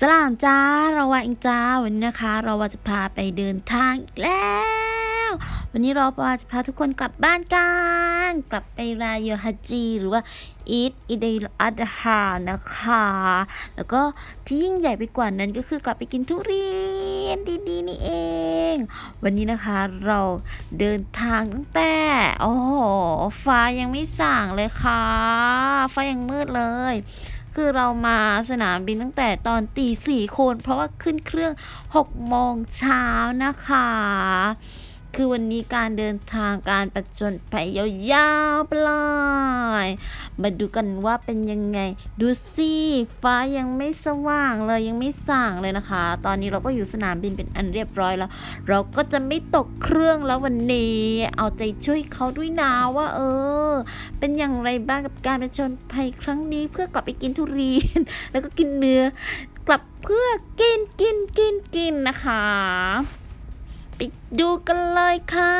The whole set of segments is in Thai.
สลามจ้าเราว่าเองจ้าวันนี้นะคะ เราว่าจะพาไปเดินทางอีกแล้ว วันนี้เราว่าจะพาทุกคนกลับบ้านกัน กลับไปรายโยฮัจีหรือว่าอีทอิเดลอัดฮานะคะ แล้วก็ที่ยิ่งใหญ่ไปกว่านั้นก็คือกลับไปกินทุเรียนดีๆนี่เอง วันนี้นะคะเราเดินทางตั้งแต่โอ้โหฟ้ายังไม่ส่างเลยค่ะ ฟ้ายังมืดเลย คือเรามาสนามบินตั้งแต่ตอนตีสี่คน เพราะว่าขึ้นเครื่องหกโมงเช้านะคะ คือวันนี้การเดินทางการประจนไปยาวๆไปเลยมาดูกันว่าเป็นยังไง ดูสิฟ้ายังไม่สว่างเลยยังไม่ส่างเลยนะคะ ตอนนี้เราก็อยู่สนามบินเป็นอันเรียบร้อยแล้ว เราก็จะไม่ตกเครื่องแล้ววันนี้ เอาใจช่วยเขาด้วยนะว่า เออ เป็นอย่างไรบ้างกับการประชนภัยครั้งนี้เพื่อกลับไปกินทุเรียน แล้วก็กินเนื้อกลับเพื่อกินกินกินกินนะคะ ไปดูกันเลยค่ะ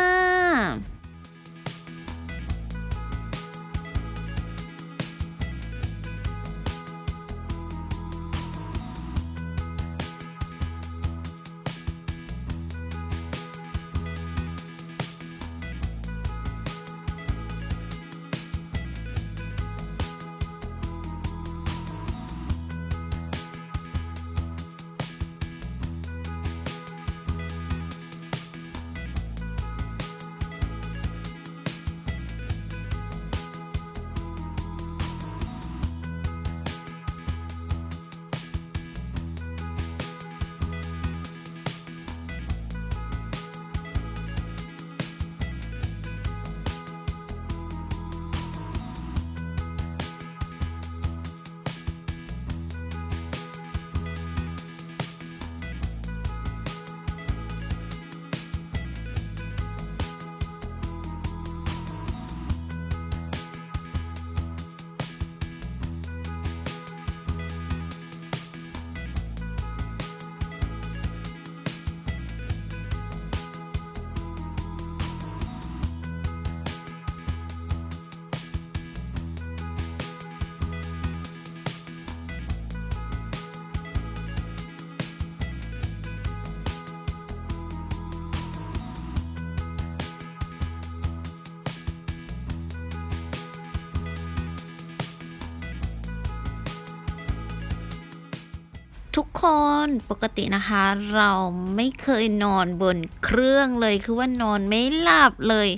ทุกคนปกตินะคะ เราไม่เคยนอนบนเครื่องเลยคือว่านอนไม่หลับเลย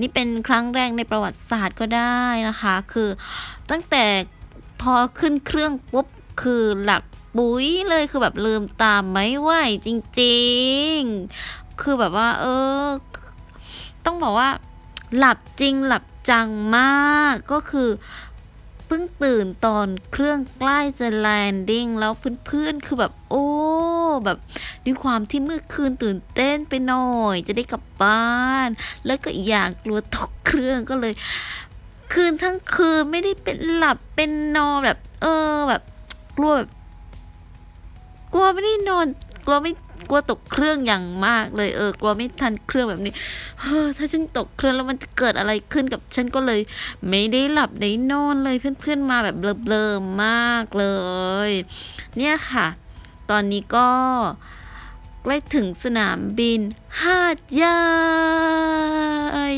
นี่เป็นครั้งแรกในประวัติศาสตร์ก็ได้นะคะ คือตั้งแต่พอขึ้นเครื่องปุ๊บคือหลับปุ๋ยเลยคือแบบลืมตามไม่ไหวจริงๆ คือแบบว่า เออ ต้องบอกว่า หลับจริงหลับจังมากก็คือ เพิ่งตื่นตอนเครื่องใกล้จะแลนดิ้งแล้วเพื่อนๆคือแบบ โอ้แบบด้วยความที่เมื่อคืนตื่นเต้นไปหน่อย จะได้กลับบ้าน แล้วก็อีกอย่างกลัวตกเครื่องก็เลย คืนทั้งคืนไม่ได้เป็นหลับเป็นนอนแบบ เออแบบกลัวแบบกลัวไม่ได้นอนกลัวไม่ กลัวตกเครื่องอย่างมากเลยเออกลัวไม่ทันเครื่องแบบนี้เฮ้อถ้าฉันตกเครื่องแล้วมันจะเกิดอะไรขึ้นกับฉันก็เลย ไม่ได้หลับได้นอนเลยเพื่อนๆมาแบบเบลอๆมากเลย เนี่ยค่ะ ตอนนี้ก็ใกล้ถึงสนามบินหาดใหญ่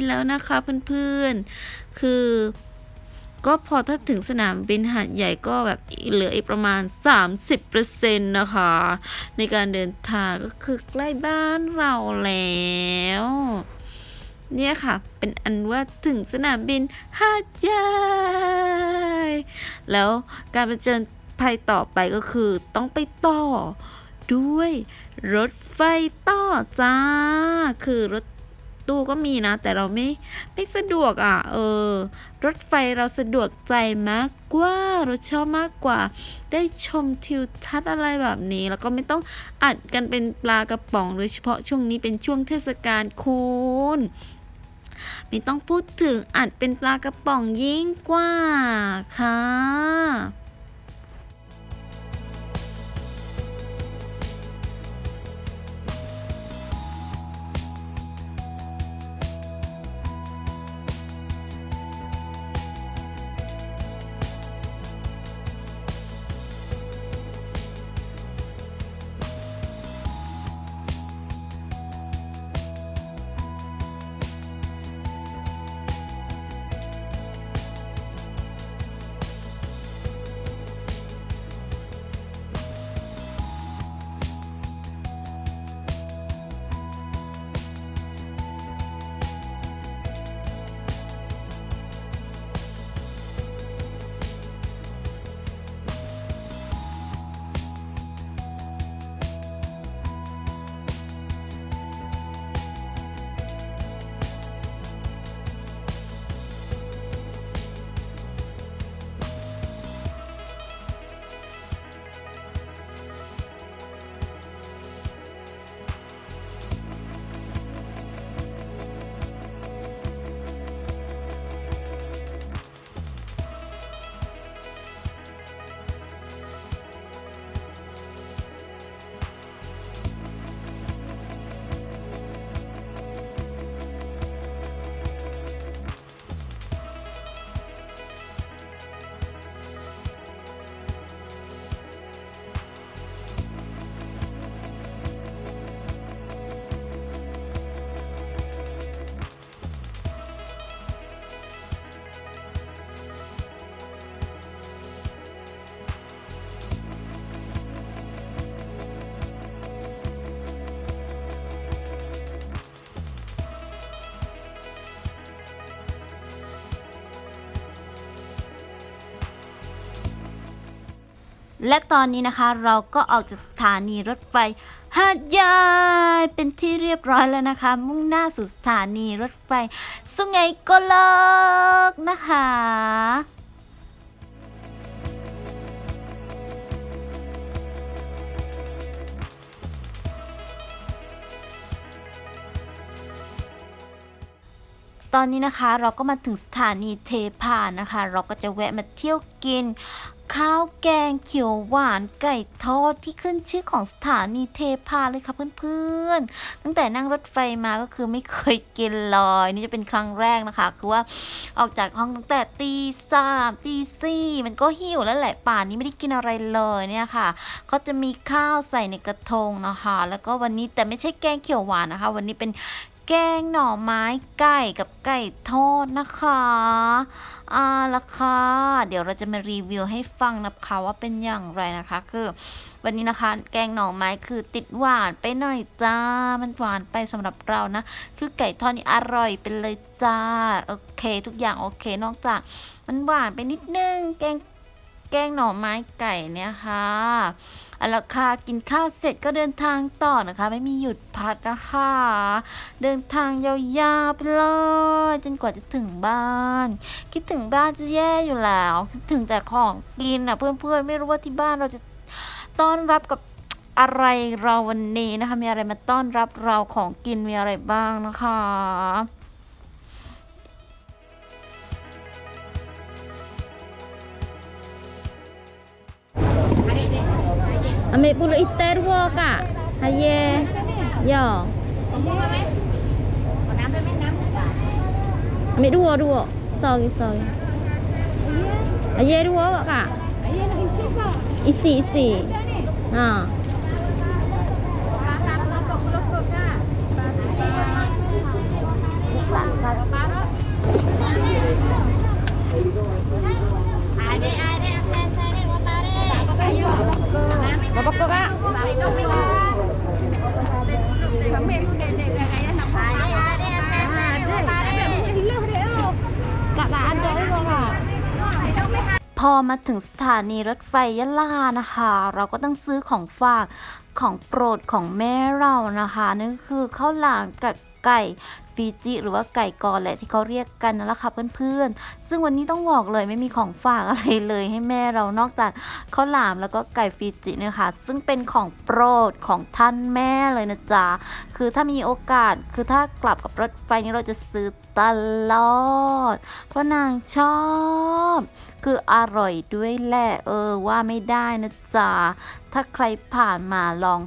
แล้วนะคะเพื่อนๆ คือ ก็พอถ้าถึงสนามบินหาดใหญ่ก็แบบเหลืออีกประมาณ 30%นะคะ ในการเดินทางก็คือใกล้บ้านเราแล้วเนี่ยค่ะ เป็นอันว่าถึงสนามบินหาดใหญ่ แล้วการไปเจอภัยต่อไปก็คือต้องไปต่อด้วยรถไฟต่อจ้า คือรถ ตู้ก็มีนะ แต่เราไม่ไม่สะดวกอะ เออ รถไฟเราสะดวกใจมากกว่าเราชอบมากกว่า ได้ชมทิวทัศน์อะไรแบบนี้ แล้วก็ไม่ต้องอัดกันเป็นปลากระป๋องโดยเฉพาะช่วงนี้เป็นช่วงเทศกาลคูณไม่ต้องพูดถึงอัดเป็นปลากระป๋องยิ่งกว่าค่ะ และตอนนี้นะคะเราก็ออกจากสถานีรถไฟหาดใหญ่เป็นที่เรียบร้อยแล้วนะคะ มุ่งหน้าสู่สถานีรถไฟสุไหงโกลกนะคะ ตอนนี้นะคะเราก็มาถึงสถานีเทพานะคะ เราก็จะแวะมาเที่ยวกิน ข้าวแกงเขียวหวานไก่ทอดที่ขึ้นชื่อของสถานีเทพาเลยค่ะเพื่อนๆ ตั้งแต่นั่งรถไฟมาก็คือไม่เคยกินเลยนี่จะเป็นครั้งแรกนะคะ คือว่าออกจากห้องตั้งแต่ตีสามตีสี่มันก็หิวแล้วแหละป่านนี้ไม่ได้กินอะไรเลยเนี่ยค่ะ ก็จะมีข้าวใส่ในกระทงนะคะ แล้วก็วันนี้แต่ไม่ใช่แกงเขียวหวานนะคะ วันนี้เป็น แกงหน่อไม้ไก่กับไก่ทอดนะคะอ่าละค่ะ เดี๋ยวเราจะมารีวิวให้ฟังนะคะว่าเป็นอย่างไรนะคะ คือ วันนี้นะคะ แกงหน่อไม้คือติดหวานไปหน่อยจ้า มันหวานไปสำหรับเรานะ คือไก่ทอดนี่อร่อยไปเลยจ้า โอเค ทุกอย่างโอเค นอกจากมันหวานไปนิดนึง แกงแกงหน่อไม้ไก่เนี่ยค่ะ เอาละค่ะกินข้าวเสร็จก็เดินทางต่อนะคะ ไม่มีหยุดพักนะคะเดินทางยาวๆไปเลยจนกว่าจะถึงบ้าน คิดถึงบ้านจะแย่อยู่แล้วคิดถึงแต่ของกินอะเพื่อนๆไม่รู้ว่าที่บ้านเราจะต้อนรับกับอะไรเราวันนี้นะคะ มีอะไรมาต้อนรับเราของกินมีอะไรบ้างนะคะ Ambil bulu ikan dua kak. Haye. Ya. Ambil dua dua. Sorry sorry. Haye dua kak kak. Isi isi. Ha. Berapa kok kak? Kak tak ada juga kak. พอมาถึงสถานีรถไฟยะลานะคะ เราก็ต้องซื้อของฝากของโปรดของแม่เรานะคะ นั่นคือข้าวหลามกับไก่ ฟีจิหรือว่าไก่กอแหละที่เขาเรียกกันนั่นแหละค่ะเพื่อนๆ ซึ่งวันนี้ต้องบอกเลยไม่มีของฝากอะไรเลยให้แม่เรานอกจากข้าวหลามแล้วก็ไก่ฟีจิเนี่ยค่ะ ซึ่งเป็นของโปรดของท่านแม่เลยนะจ๊ะ คือถ้ามีโอกาสคือถ้ากลับกับรถไฟนี้เราจะซื้อตลอด เพราะนางชอบ คืออร่อยด้วยแหละ เออว่าไม่ได้นะจ๊ะ ถ้าใครผ่านมาลอง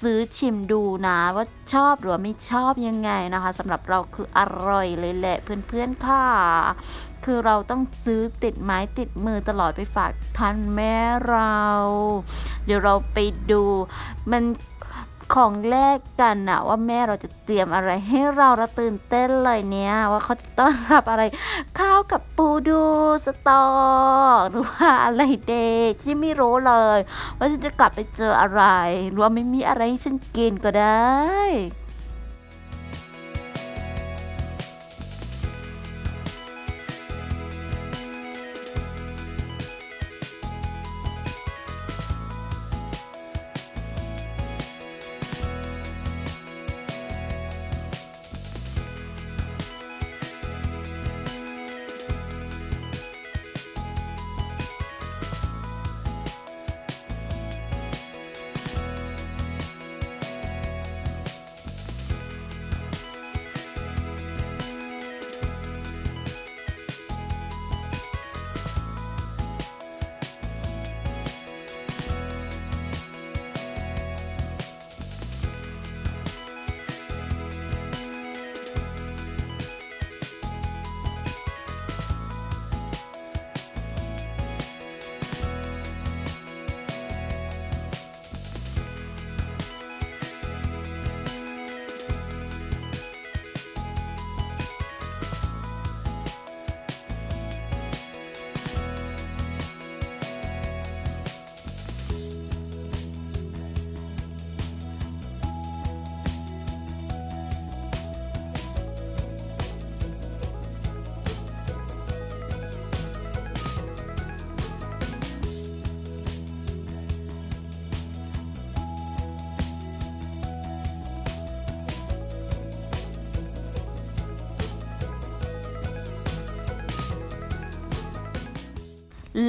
ซื้อชิมดูนะว่าชอบหรือไม่ชอบยังไงนะคะสำหรับเราคืออร่อยเลยแหละเพื่อนๆค่ะ คือเราต้องซื้อติดไม้ติดมือตลอดไปฝากท่านแม่เรา เดี๋ยวเราไปดูมัน ของแรกกันนะว่าแม่เราจะเตรียมอะไรให้เราเราตื่นเต้นเลยเนี่ย ว่าเขาจะต้อนรับอะไร ข้าวกับปูดูสตอหรือว่าอะไรเด็กที่ไม่รู้เลย ว่าฉันจะกลับไปเจออะไรหรือว่าไม่มีอะไรให้ฉันกินก็ได้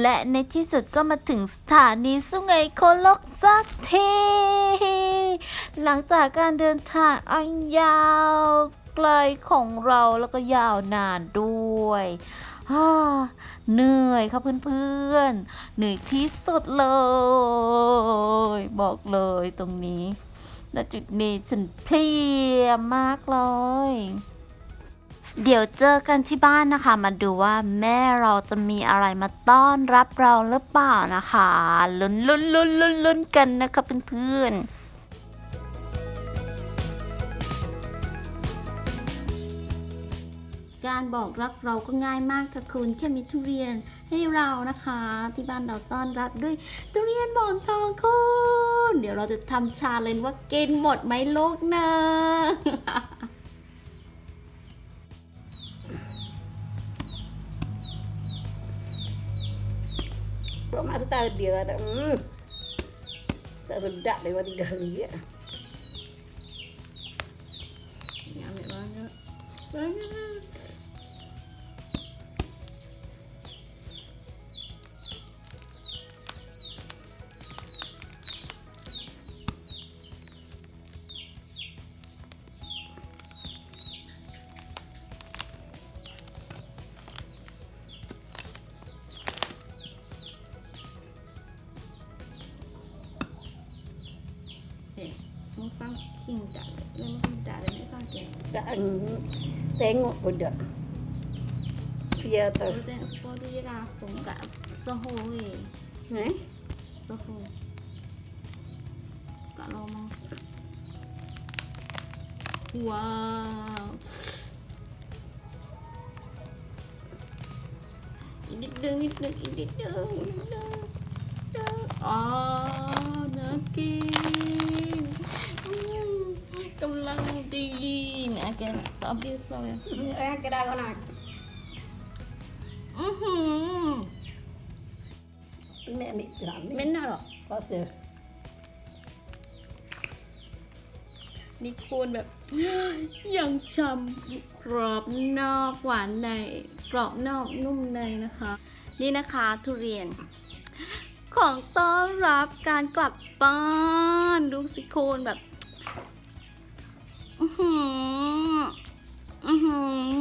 และในที่สุดก็มาถึงสถานีสุไงโกลกสักทีหลังจากการเดินทางอันยาวไกลของเราแล้วก็ยาวนานด้วยฮ่าเหนื่อยครับเพื่อนๆ เหนื่อยที่สุดเลย บอกเลยตรงนี้ณจุดนี้ฉันเพลียมากเลย เดี๋ยวเจอกันที่บ้านนะคะ มาดูว่าแม่เราจะมีอะไรมาต้อนรับเราหรือเปล่านะคะลุ้นลุ้นลุ้นลุ้นลุ้นกันนะคะเพื่อนๆการบอกรักเราก็ง่ายมากค่ะคุณแค่มีทุเรียนให้เรานะคะ ที่บ้านเราต้อนรับด้วยทุเรียนหมอนทองคุณเดี๋ยวเราจะทำชาเลนว่ากินหมดไหมโลกนะ Kok mak tahu dia kata, hmm. Tak sedap lewat tiga hari ya. Ini banyak. Banyak. tengok budak. Iya, Theater. Kampung kat Soho eh. Eh? Soho. Kat Lomong. Wow. Ini deng, ini deng, ini deng, ini deng. Ah, oh. กำลังดีนะแกตอบดีสวย Eh, kedai kau nak. อือหือ Ini ni terang ni. ไม่น่าหรอก Kuasa. นี่คูณแบบ ยังชำกรอบนอกหวานในกรอบนอกนุ่มในนะคะ นี่นะคะทุเรียน ของต้อนรับการกลับบ้านดูสิโคนแบบอือ หืออือหือ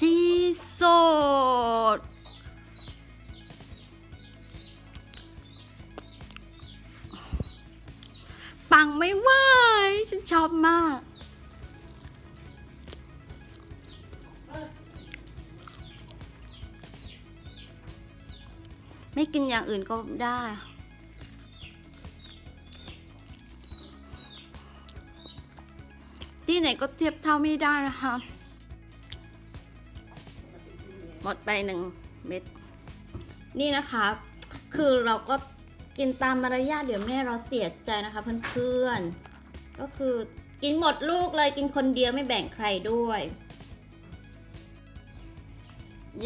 ที่สุดปังไม่ไหวฉันชอบมากไม่กินอย่างอื่นก็ได้ ที่ไหนก็เทียบเท่าไม่ได้นะคะ หมดไปหนึ่งเม็ด นี่นะคะ คือเราก็กินตามมารยาทเดี๋ยวแม่เราเสียใจนะคะเพื่อนๆ ก็คือกินหมดลูกเลยกินคนเดียวไม่แบ่งใครด้วย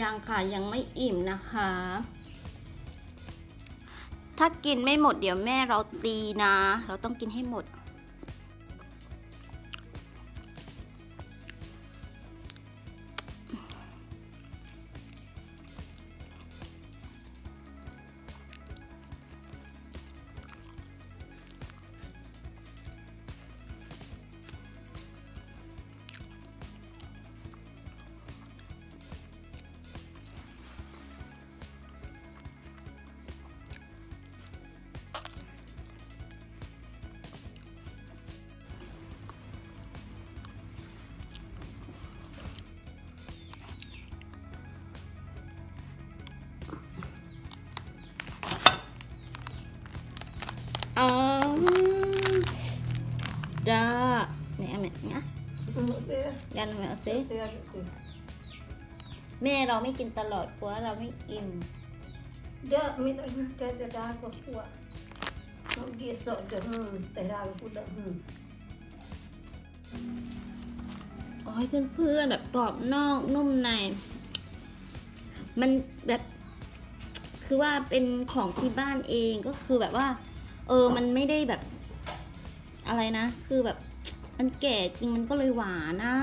ยังค่ะยังไม่อิ่มนะคะ ถ้ากินไม่หมดเดี๋ยวแม่เราตีนะ เราต้องกินให้หมด อ๋อดาแม่แม่นะ Kuasa. ยันแม่เอาซิ Kuasa, kuasa. แม่เราไม่กินตลอดกลัวเราไม่อิ่ม Dak, minta kata dah aku kuat. Nak gesok dah. Hmm, terang pula. Hmm. โอ้ยเพื่อนๆแบบกรอบนอกนุ่มใน มันแบบ คือว่าเป็นของที่บ้านเองก็คือแบบว่า เออมันไม่ได้แบบ อะไรนะ คือแบบมันแก่จริงมันก็เลยหวานนะ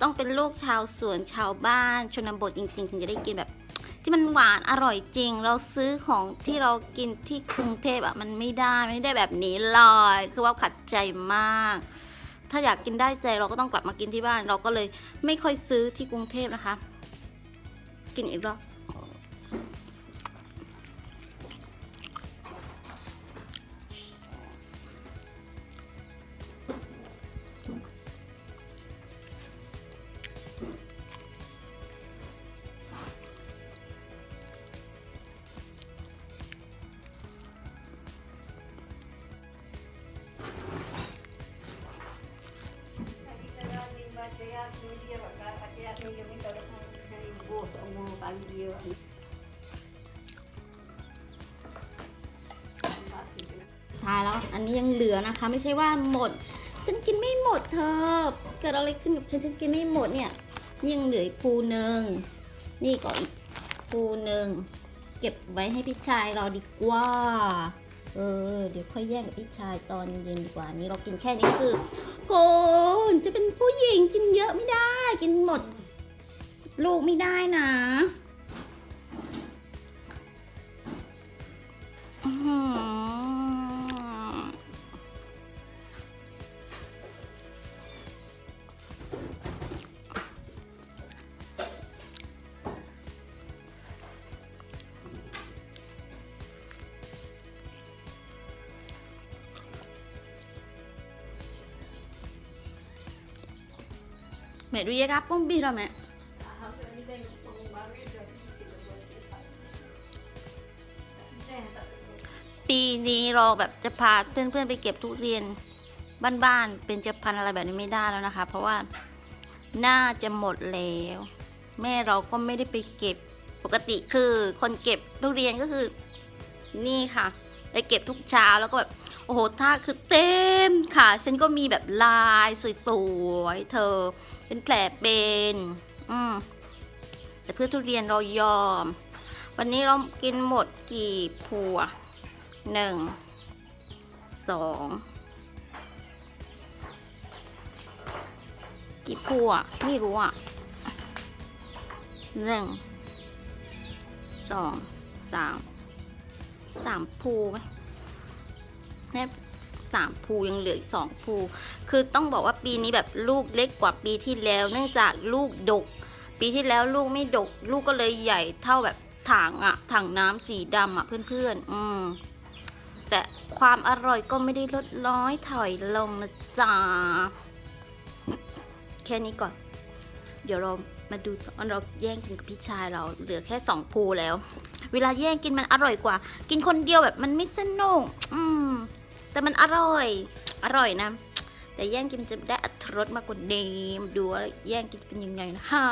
ต้องเป็นลูกชาวสวนชาวบ้านชนบทจริง ๆ ถึงจะได้กินแบบ ที่มันหวานอร่อยจริง เราซื้อของที่เรากินที่กรุงเทพอะมันไม่ได้ไม่ได้แบบนี้เลยคือว่าขัดใจมาก ถ้าอยากกินได้ใจเราก็ต้องกลับมากินที่บ้าน เราก็เลยไม่ค่อยซื้อที่กรุงเทพนะคะ กินอีกรอบ ใช่แล้ว อันนี้ยังเหลือนะคะ ไม่ใช่ว่าหมด ฉันกินไม่หมดเธอ เกิดอะไรขึ้นกับฉัน ฉันกินไม่หมดเนี่ยนี่ยังเหลืออีกภูหนึ่งนี่ก็อีกภูหนึ่งเก็บไว้ให้พี่ชายเราดีกว่า เออ เดี๋ยวค่อยแย่งกับพี่ชายตอนเย็นดีกว่า นี่เรากินแค่นี้คือโกนจะเป็นผู้หญิงกินเยอะไม่ได้ กินหมด ลูกไม่ได้นะแม่ดูยากับปุ้มบีเราแม่ แบบจะพาเพื่อนๆไปเก็บทุเรียนบ้านๆเป็นจะพันอะไรแบบนี้ไม่ได้แล้วนะคะ เพราะว่าน่าจะหมดแล้ว แม่เราก็ไม่ได้ไปเก็บปกติคือคนเก็บทุเรียนก็คือ นี่ค่ะไปเก็บทุกเช้าแล้วก็แบบโอ้โหท่าคือเต็มค่ะ ฉันก็มีแบบลายสวยๆเธอ เป็นแผลเป็นอืมแต่เพื่อทุเรียนเรายอม วันนี้เรากินหมดกี่พัวหนึ่ง สองกี่พัวไม่รู้อะหนึ่งสองสามสามภูไหมแค่สามภูยังเหลืออีกสองภู คือต้องบอกว่าปีนี้แบบลูกเล็กกว่าปีที่แล้ว เนื่องจากลูกดก ปีที่แล้วลูกไม่ดก ลูกก็เลยใหญ่เท่าแบบถังอะถังน้ำสีดำอะเพื่อนๆ อืม แต่ ความอร่อยก็ไม่ได้ลดน้อยถอยลงนะจ๊ะ แค่นี้ก่อน เดี๋ยวเรามาดูตอนเราแย่งกินกับพี่ชายเราเหลือแค่สองภูแล้ว เวลาแย่งกินมันอร่อยกว่า กินคนเดียวแบบมันไม่สนุกอืม แต่มันอร่อย อร่อยนะ แต่แย่งกินจะได้อรรถรสมากกว่าเดิมดูว่าแย่งกินเป็นยังไงนะคะ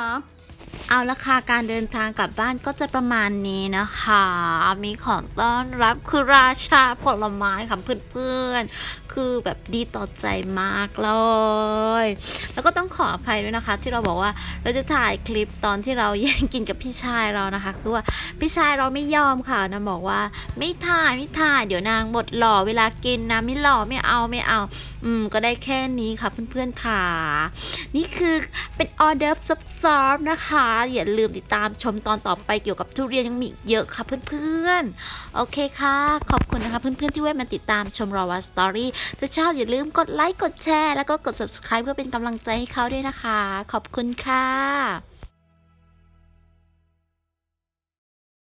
เอาละค่ะการเดินทางกลับบ้านก็จะประมาณนี้นะคะ มีของต้อนรับคือราชาผลไม้ค่ะเพื่อนๆ คือแบบดีต่อใจมากเลย แล้วก็ต้องขออภัยด้วยนะคะ ที่เราบอกว่าเราจะถ่ายคลิปตอนที่เราแย่งกินกับพี่ชายเรานะคะ คือว่าพี่ชายเราไม่ยอมค่ะนะบอกว่าไม่ถ่ายไม่ถ่ายเดี๋ยวนางบดหล่อเวลากินนะไม่หล่อไม่เอาไม่เอา อืมก็ได้แค่นี้ค่ะเพื่อนๆค่ะ นี่คือเป็นออเดอร์ฟซอฟๆนะคะอย่าลืมติดตามชมตอนต่อไปเกี่ยวกับทุเรียนยังมีอีกเยอะค่ะเพื่อนๆ โอเคค่ะ ขอบคุณนะคะเพื่อนๆที่แวะมาติดตามชมรอวาสตอรี่ถ้าชอบอย่าลืมกดไลค์กดแชร์แล้วก็กด subscribe เพื่อเป็นกำลังใจให้เขาด้วยนะคะ ขอบคุณค่ะ